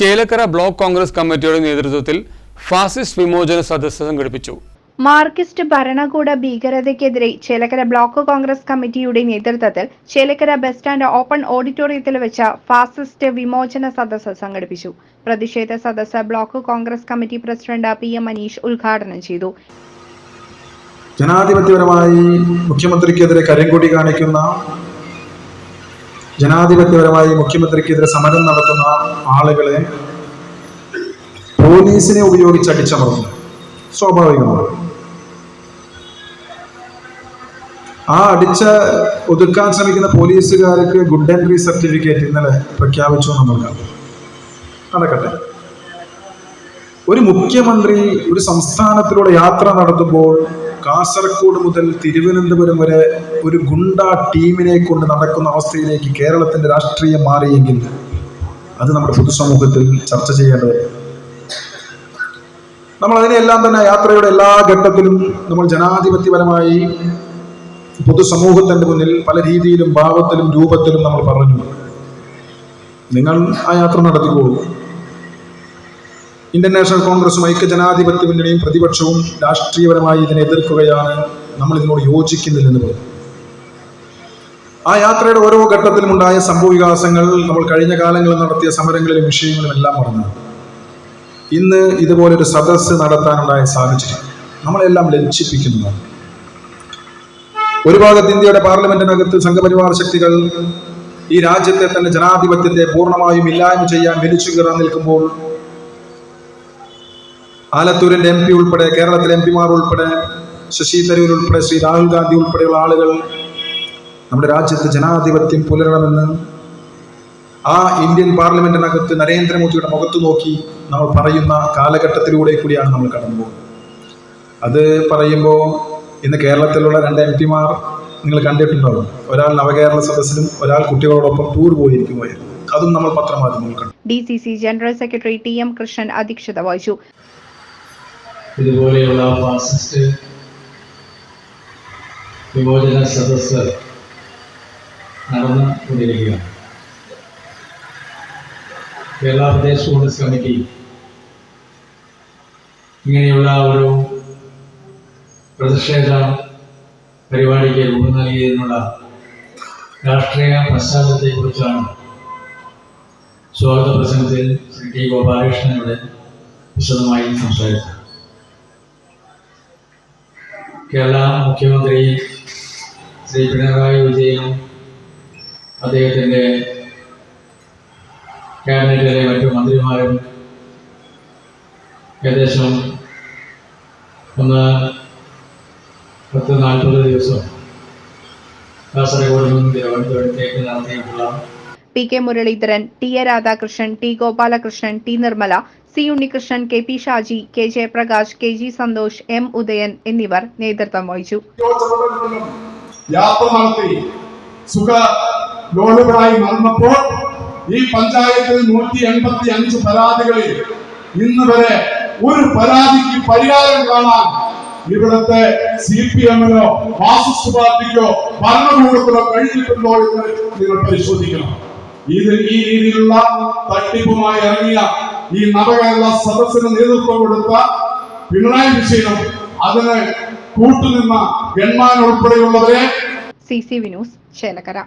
Chelakkara block Congress കമ്മിറ്റിയുടെ നേതൃത്വത്തിൽ fascist വിമോചന സദസ്സ് സംഘടിപ്പിച്ചു. മാർക്സിസ്റ്റ് ഭരണകൂട ഭീകരതയ്ക്കെതിരെ ചേലക്കര ബ്ലോക്ക് കോൺഗ്രസ് കമ്മിറ്റിയുടെ നേതൃത്വത്തിൽ ചേലക്കര ബസ് സ്റ്റാൻഡ് ഓപ്പൺ ഓഡിറ്റോറിയത്തിൽ വെച്ച ഫാസിസ്റ്റ് വിമോചന സദസ്സ് സംഘടിപ്പിച്ചു. പ്രതിഷേധ സദസ്സ് block Congress committee president P M Manish ഉദ്ഘാടനം ചെയ്തു. ജനാധിപത്യപരമായി മുഖ്യമന്ത്രിക്കെതിരെ കരിങ്കൊടി കാണിക്കുന്ന ജനാധിപത്യപരമായി മുഖ്യമന്ത്രിക്കെതിരെ സമരം നടത്തുന്ന ആളുകളെ പോലീസിനെ ഉപയോഗിച്ച് അടിച്ചമർത്തുന്നു. സ്വാഭാവികമാണ്. ആ അടിച്ച ഒതുക്കാൻ ശ്രമിക്കുന്ന പോലീസുകാർക്ക് ഗുഡ് എൻട്രി സർട്ടിഫിക്കറ്റ് ഇന്നലെ പ്രഖ്യാപിച്ചു നമ്മൾക്ക് നടക്കട്ടെ. ഒരു മുഖ്യമന്ത്രി ഒരു സംസ്ഥാനത്തിലൂടെ യാത്ര നടത്തുമ്പോൾ കാസർഗോഡ് മുതൽ തിരുവനന്തപുരം വരെ ഒരു ഗുണ്ട ടീമിനെ കൊണ്ട് നടക്കുന്ന അവസ്ഥയിലേക്ക് കേരളത്തിന്റെ രാഷ്ട്രീയം മാറിയെങ്കിൽ അത് നമ്മുടെ പൊതുസമൂഹത്തിൽ ചർച്ച ചെയ്യേണ്ടത്. നമ്മൾ അതിനെല്ലാം തന്നെ യാത്രയുടെ എല്ലാ ഘട്ടത്തിലും നമ്മൾ ജനാധിപത്യപരമായി പൊതുസമൂഹത്തിന്റെ മുന്നിൽ പല രീതിയിലും ഭാവത്തിലും രൂപത്തിലും നമ്മൾ പറഞ്ഞു. നിങ്ങൾ ആ യാത്ര നടത്തിക്കോളൂ. ഇന്ത്യൻ നാഷണൽ കോൺഗ്രസും ഐക്യ ജനാധിപത്യ മുന്നണിയും പ്രതിപക്ഷവും രാഷ്ട്രീയപരമായി ഇതിനെ എതിർക്കുകയാണ് നമ്മൾ ഇതിനോട് യോജിക്കുന്നില്ലെന്ന് പറഞ്ഞു. ആ യാത്രയുടെ ഓരോ ഘട്ടത്തിലും ഉണ്ടായ സംഭവ വികാസങ്ങൾ നമ്മൾ കഴിഞ്ഞ കാലങ്ങളിൽ നടത്തിയ സമരങ്ങളിലും വിഷയങ്ങളും എല്ലാം പറഞ്ഞു ഇന്ന് ഇതുപോലൊരു സദസ്സ് നടത്താനുണ്ടായ സാഹചര്യം നമ്മളെല്ലാം ലജ്ജിപ്പിക്കുന്നതാണ് ഒരു ഭാഗത്ത് ഇന്ത്യയുടെ പാർലമെന്റിനകത്ത് സംഘപരിവാർ ശക്തികൾ ഈ രാജ്യത്തെ തന്നെ ജനാധിപത്യത്തെ പൂർണമായും ഇല്ലായ്മ ചെയ്യാൻ വലിച്ചു കയറാൻ നിൽക്കുമ്പോൾ ആലത്തൂരിന്റെ എം പി ഉൾപ്പെടെ കേരളത്തിലെ എം പിമാർ ഉൾപ്പെടെ ശശി തരൂർ ഉൾപ്പെടെ ശ്രീ രാഹുൽ ഗാന്ധി ഉൾപ്പെടെയുള്ള ആളുകൾ നമ്മുടെ രാജ്യത്ത് ജനാധിപത്യം പുലരണമെന്ന് ആ ഇന്ത്യൻ പാർലമെന്റിനകത്ത് നരേന്ദ്രമോദിയുടെ മുഖത്ത് നോക്കി നമ്മൾ പറയുന്ന കാലഘട്ടത്തിലൂടെ കൂടിയാണ് നമ്മൾ കടന്നു അത് പറയുമ്പോൾ ഇന്ന് കേരളത്തിലുള്ള രണ്ട് എം പിമാർ നിങ്ങൾ കണ്ടിട്ടുണ്ടാവും. ഒരാൾ നവകേരള സദസ്സിലും ഒരാൾ കുട്ടികളോടൊപ്പം ടൂർ പോയിരിക്കുമായിരുന്നു അതും നമ്മൾ പത്രമാധ്യമങ്ങൾ കണ്ടു. D C C general secretary T M Krishnan അധ്യക്ഷത വഹിച്ചു. ഇതുപോലെയുള്ള ഫാസിസ്റ്റ് വിമോചന സദസ്സ് നടന്നുകൊണ്ടിരിക്കുകയാണ്. കേരള പ്രദേശ് കോൺഗ്രസ് കമ്മിറ്റി ഇങ്ങനെയുള്ള ഒരു പ്രതിഷേധ പരിപാടിക്ക് രൂപം നൽകിയതിനുള്ള രാഷ്ട്രീയ പശ്ചാത്തലത്തെക്കുറിച്ചാണ് സ്വാഗത പ്രസംഗത്തിൽ ശ്രീ ടി ഗോപാലകൃഷ്ണനോട് വിശദമായി സംസാരിച്ചത്. കേരള മുഖ്യമന്ത്രി ശ്രീ പിണറായി വിജയനും അദ്ദേഹത്തിന്റെ ക്യാബിനറ്റിലെ മറ്റു മന്ത്രിമാരും ഏകദേശം ഒന്ന് പത്ത് നാൽപ്പത് ദിവസം കാസർഗോഡ് നിന്ന് തിരുവനന്തപുരത്തേക്ക് നടത്തിയിട്ടുള്ള P K Muraleedharan T A Radhakrishnan T Gopalakrishnan T Nirmala C Unnikrishnan K P Shaji K Jayaprakash K G Santhosh M Udayan എന്നിവർ നേതൃത്വം വഹിച്ചു. യാത്ര സുഖ ലോണുകളായി നടന്നപ്പോൾ ഈ പഞ്ചായത്തിൽ നൂറ്റി എൺപത്തി അഞ്ച് പരാതികളിൽ ഇന്ന് വരെ ഒരു പരാതിക്ക് പരിഹാരം കാണാൻ ഇവിടുത്തെ സി പി എമ്മിനോ മാർക്സിസ്റ്റ് പാർട്ടിക്കോ ഭരണകൂടത്തിനോ കഴിഞ്ഞിട്ടുണ്ടോ എന്ന് നിങ്ങൾ പരിശോധിക്കണം. ഇത് ഈ രീതിയിലുള്ള തട്ടിപ്പുമായി ഇറങ്ങിയ ഈ നവകേരള സദസ്സിന് നേതൃത്വം കൊടുത്ത പിണറായി വിജയനും അതിന് കൂട്ടുനിന്ന ഗൺമാൻ ഉൾപ്പെടെയുള്ളവരെ സി സി വിനൂസ് ചേലക്കര.